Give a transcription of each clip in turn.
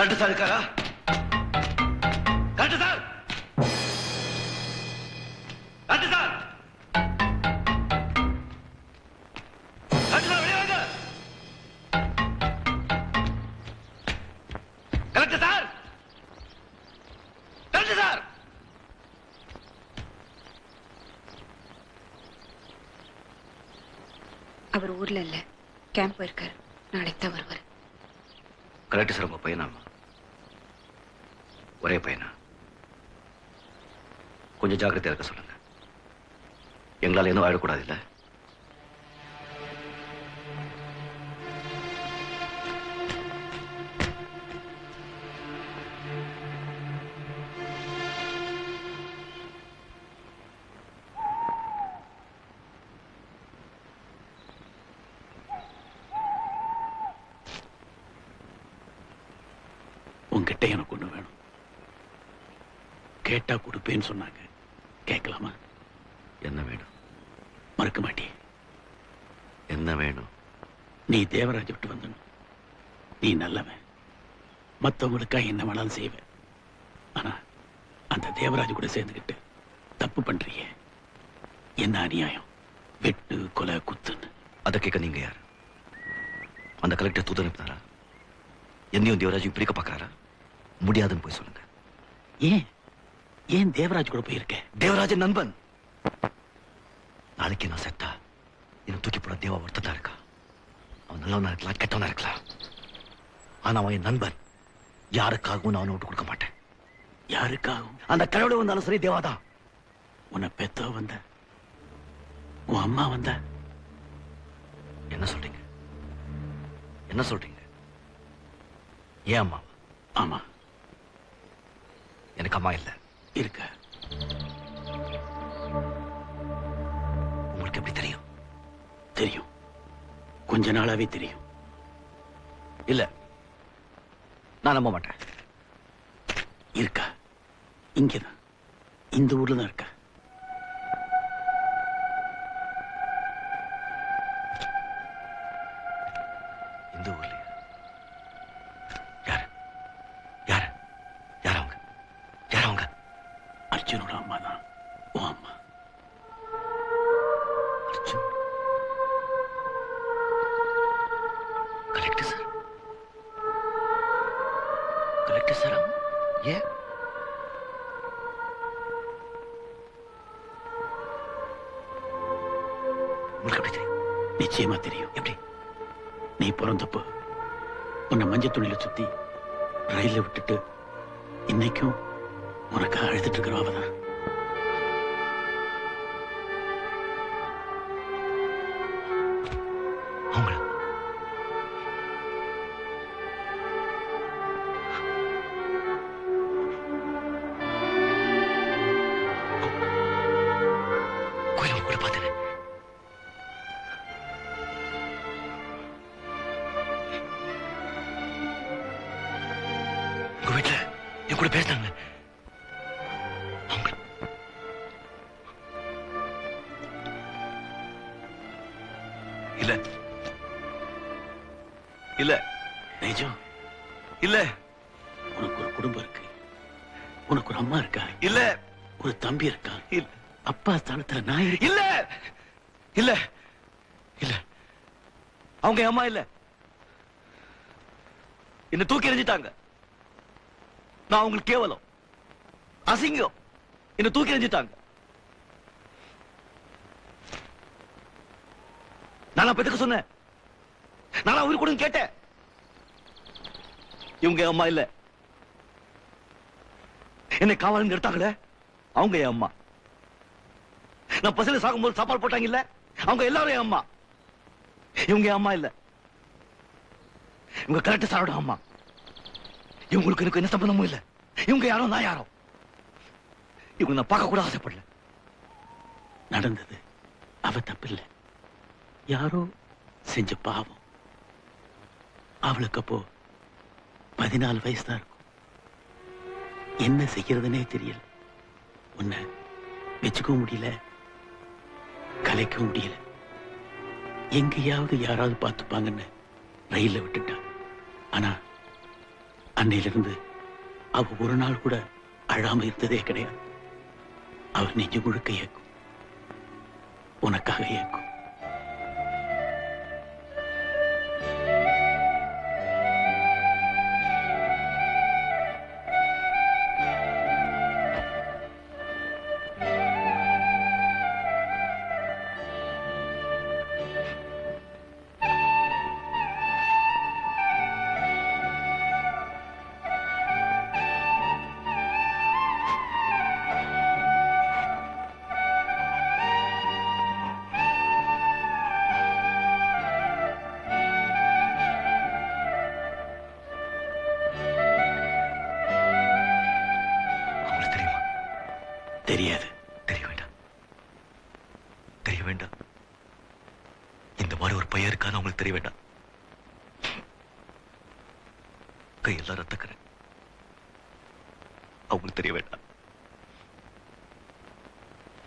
Correct sir இருக்காரா? Correct sir! Correct sir! அவர் ஊர்ல இல்ல. கேம்ப் போயிருக்காரு. நாளைக்கு தான் வருவார். கரெக்ட் சார் உங்க பையனாமா ஒரே பையனா? கொஞ்சம் ஜாக்கிரதையா இருக்க சொல்லுங்க. எங்களால எதுவும் ஆயிடக்கூடாது இல்ல? கேட்டா கொடுப்பேன்னு சொன்னாங்க. கேட்கலாமா? என்ன வேணும்? மறுக்க மாட்டியே என்ன வேணும்? நீ தேவராஜ் விட்டு வந்தணும். நீ நல்லவன். மத்தவங்களுக்காக என்ன வேணாலும் செய்வேன் ஆனா அந்த தேவராஜ் கூட சேர்ந்துக்கிட்டு தப்பு பண்றியே. என்ன அநியாயம்? வெட்டு கொலை குத்துன்னு. அதை கேட்க நீங்க யார்? அந்த கலெக்டர் தூது அனுப்பினாரா என்னையும் தேவராஜும் பிடிக்க பார்க்கறாரா? முடியாதுன்னு போய் சொல்லுங்க. ஏன்? ஏன் தேவராஜ் கூட போயிருக்க? தேவராஜன் நண்பன். நாளைக்கு நான் செத்தா என்னை தூக்கி போட தேவா ஒருத்தன் தான் இருக்கா. அவன் நல்லவனா இருக்கலாம் கெட்டவனா இருக்கலாம். ஆனா அவன் என் நண்பன். யாருக்காகவும் நான் அவனை விட்டு கொடுக்க மாட்டேன். யாருக்காகவும்? அந்த கடவுள் வந்தாலும் சரி தேவாதான் உன்னை பெத்தோ வந்த உன் அம்மா வந்த. என்ன சொல்றீங்க? என்ன சொல்றீங்க? ஏன் அம்மா? ஆமா. எனக்கு அம்மா இல்ல. இருக்க. உங்களுக்கு எப்படி தெரியும்? தெரியும். கொஞ்ச நாளாவே தெரியும். இல்ல நான் நம்ப மாட்டேன். இருக்கா? இங்கதான். இந்த ஊர்ல தான் இருக்கா? நிச்சயமா தெரியும். எப்படி? நீ பிறந்தப்போ உன்னை மஞ்சள் துணியில சுத்தி ரயில விட்டுட்டு இன்னைக்கும் உனக்காக அழுதுட்டு இருக்கிற அவதான் அவங்களா கூட பேசினாங்க. இல்ல. இல்ல. நிஜம்? இல்ல. உனக்கு ஒரு குடும்பம் இருக்கு. உனக்கு ஒரு அம்மா இருக்கா? இல்ல. ஒரு தம்பி இருக்கான் இல்ல. அப்பா ஸ்தானத்துல நான் இருக்கேன். இல்ல. இல்ல. இல்ல. அவங்க அம்மா இல்ல. என்ன தூக்கி எறிஞ்சிட்டாங்க. நான் உங்களுக்கு கேவலம். அசிங்கம். என்ன தூக்கி எறிஞ்சிட்டாங்க. நானா பெத்துக்க சொன்னேன்? நான் உயிர் கூட கேட்டேன். இவங்க அம்மா இல்ல. என்னை காவலுங்க எடுத்தாங்களே? அவங்க என் அம்மா. நான் பசில சாகும்போது சாப்பாடு போட்டாங்க இல்ல அவங்க எல்லாரும் என் அம்மா. இவங்க என் அம்மா இல்ல. இவங்க கரெக்ட் சாரோட அம்மா. இவங்களுக்கு எனக்கு என்ன சம்பந்தமும் இல்ல. இவங்க யாரோ நான் யாரோ? இவங்க நான் பார்க்க கூட ஆசைப்படல. நடந்தது அவ தப்பில்லை யாரோ செஞ்ச பாவம். அவளுக்கு அப்போ பதினாலு வயசு தான் இருக்கும். என்ன செய்யறதுனே தெரியல. உன்னை வச்சுக்கவும் முடியல. கலைக்கவும் முடியல. எங்கேயாவது யாராவது பார்த்துப்பாங்கன்னு ரயிலில் விட்டுட்டான். ஆனா அன்னையிலிருந்து அவ ஒரு நாள் கூட அழாம இருந்ததே கிடையாது. அவர் நெஞ்சு முழுக்க இயக்கும். உனக்காக ஏக்கும் தெரியாது. தெரிய வேண்டாம். தெரிய வேண்டாம். இந்த மாதிரி ஒரு பையன் இருக்கான்னு அவங்களுக்கு தெரிய வேண்டாம். கையெல்லாம் ரத்தக்கரை அவங்களுக்கு தெரிய வேண்டாம்.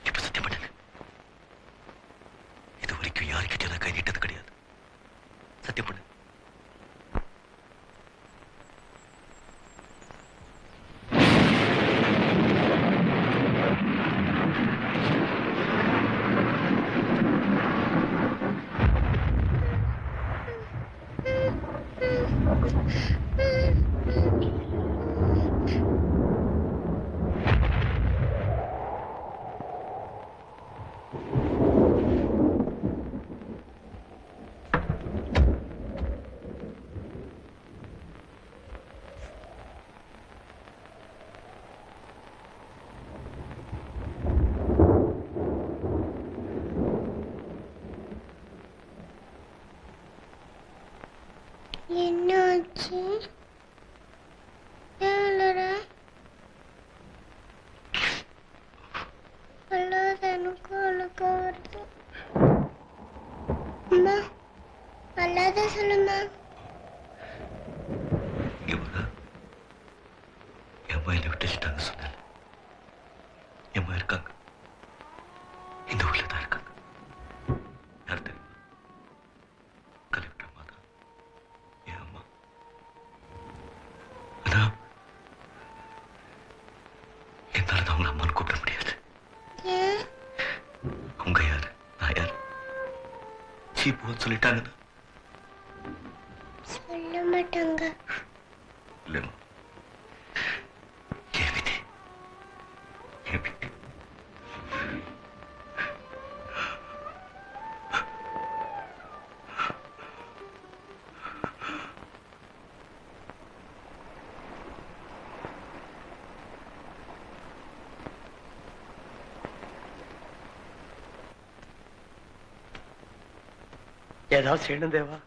இப்ப சத்தியம் பண்ணுங்க. இது வரைக்கும் யாருக்கிட்ட நான் கை நீட்டது கிடையாது. சத்தியம் பண்ணு என்னாச்சு ஏழர அல்லாத எனக்கு அழுக்க வருது அம்மா அல்லாத சொல்லுமா இவங்க என் மயில விட்டுட்டாங்க சொன்னேன் என் மயில் இருக்காங்க இந்த ஊர்ல தான் இருக்காங்க யார் தெரியுமா கலெக்டர் அம்மா தான் என் அம்மா ஆனா என்னால தான் அவங்கள அம்மான்னு கூப்பிட முடியாது ஏன் அவங்க யாரு நான் யார் சீப்புன்னு சொல்லிட்டாங்கன்னா ஏதாவது செய்யணும் தேவா.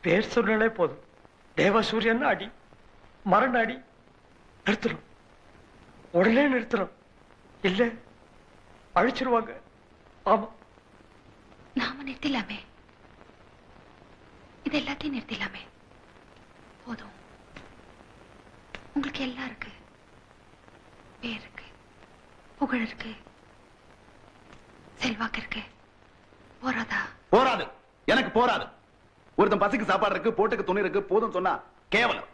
பேர் சொன்னாலே போதும். தேவா சூரியன் அடி மரண அடி நிறுத்தணும். உடனே நிறுத்தணும். இல்ல அழிச்சிருவாங்க. ஆமா. நாம நிறுத்திடலாமே. இது எல்லாத்தையும் நிறுத்திடலாமே. போதும். உங்களுக்கு எல்லாம் இருக்கு. பேர் இருக்கு. புகழ் இருக்கு. செல்வாக்கு இருக்கு. போறாதா போராது. எனக்கு போராது ஒருத்தன் பசிக்கு சாப்பாடு இருக்கு போட்டுக்கு துணி இருக்கு போதும் சொன்னா கேவலம்.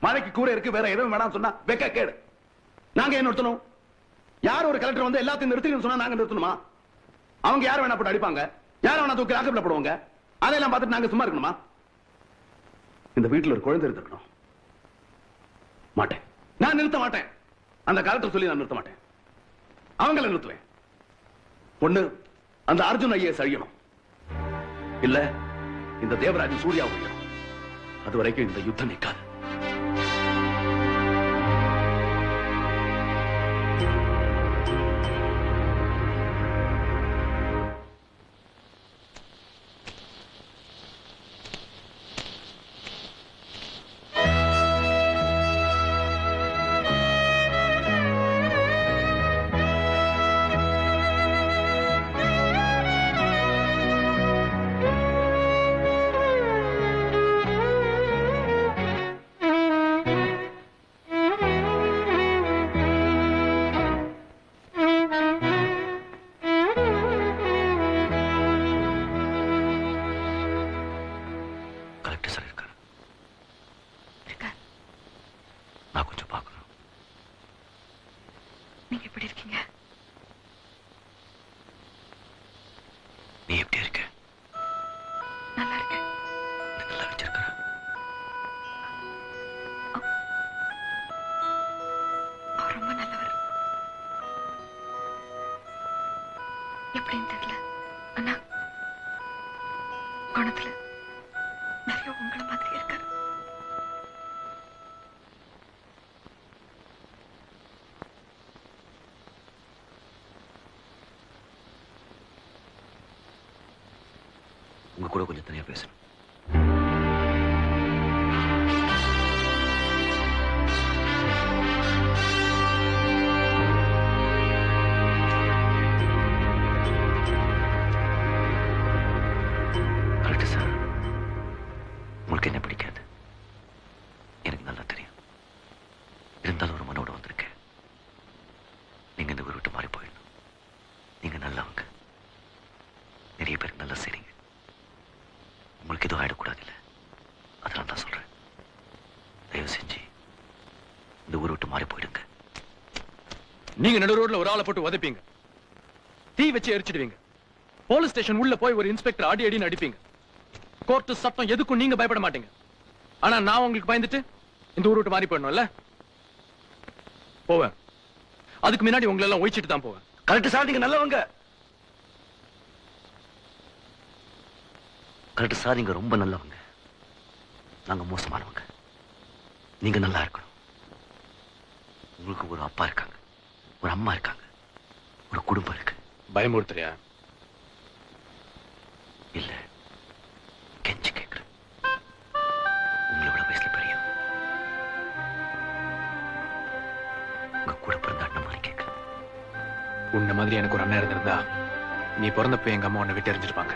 மழைக்கு கூரை இருக்கு வேற எதுவும் வேணாம் சொன்னா வெக்க கேடு. நாங்க என்ன நிறுத்தணும்? யார் ஒரு கலெக்டர் வந்து எல்லாத்தையும் நிறுத்திக்கணும்னு சொன்னா நாங்க நிறுத்தணுமா? அவங்க யார் வேணா போட்டு அடிப்பாங்க? யார் வேணா தூக்கி ஆக்கப்பட போடுவாங்க? அதையெல்லாம் பார்த்துட்டு நாங்க சும்மா இருக்கணுமா? இந்த வீட்டுல ஒரு குழந்தை இருந்திருக்கணும். மாட்டேன். நான் நிறுத்த மாட்டேன். அந்த கலெக்டர் சொல்லி நான் நிறுத்த மாட்டேன். அவங்கள நிறுத்துவேன். ஒண்ணு அந்த அர்ஜுன் ஐஏஎஸ் அழியணும். இல்ல இந்த தேவராஜன் சூர்யா உயிரும் அது வரைக்கும் இந்த யுத்தம் நிக்காது உங்க கூட கொஞ்சம் தனியா பேசணும். உங்களுக்கு என்ன பிடிக்காது எனக்கு நல்லா தெரியும் இருந்தாலும் ஒரு மனோட வந்திருக்கேன் நீங்க இந்த ஊர் விட்டு மாறி போயிடணும் நீங்க நல்லவங்க நிறைய பேருக்கு நல்லா செய்றீங்க உங்களுக்கு எதுவும் ஆயிடக்கூடாது இல்லை அதனால தான் சொல்றேன் தயவு செஞ்சு இந்த ஊரை விட்டு மாறி போயிடுங்க நீங்க நடு ரோட்ல ஒரு ஆளை போட்டு உதைப்பீங்க. தீ வச்சு எரிச்சிடுவீங்க. போலீஸ் ஸ்டேஷன் உள்ள போய் ஒரு இன்ஸ்பெக்டர் அடி அடின்னு அடிப்பீங்க. கோர்ட்டு சட்டம் எதுக்கும் நீங்க பயப்பட மாட்டீங்க. ஆனா நான் உங்களுக்கு பயந்துட்டு இந்த ஊர் விட்டு மாறி போயிடணும்ல? போவேன். அதுக்கு முன்னாடி உங்களை எல்லாம் ஒழிச்சிட்டு தான் போவேன். கரெக்ட் சார் நீங்க நல்லவங்க. கரெக்ட் சார் நீங்க ரொம்ப நல்லவங்க. நாங்க மோசமானவங்க. நீங்க நல்லா இருக்கணும். உங்களுக்கு ஒரு அப்பா இருக்காங்க. ஒரு அம்மா இருக்காங்க. ஒரு குடும்பம் இருக்கு. பயமுறுத்துறியா? இல்ல. கெஞ்சி கேட்கிறேன் உங்களோட வயசுல பெரிய உங்க கூட பிறந்த அண்ணன் மாதிரி கேட்கிறேன் உன்ன மாதிரி எனக்கு ஒரு அண்ணன் இருந்திருந்தா நீ பிறந்தப்ப எங்க அம்மா உன்னை விட்டு எறிஞ்சிருப்பாங்க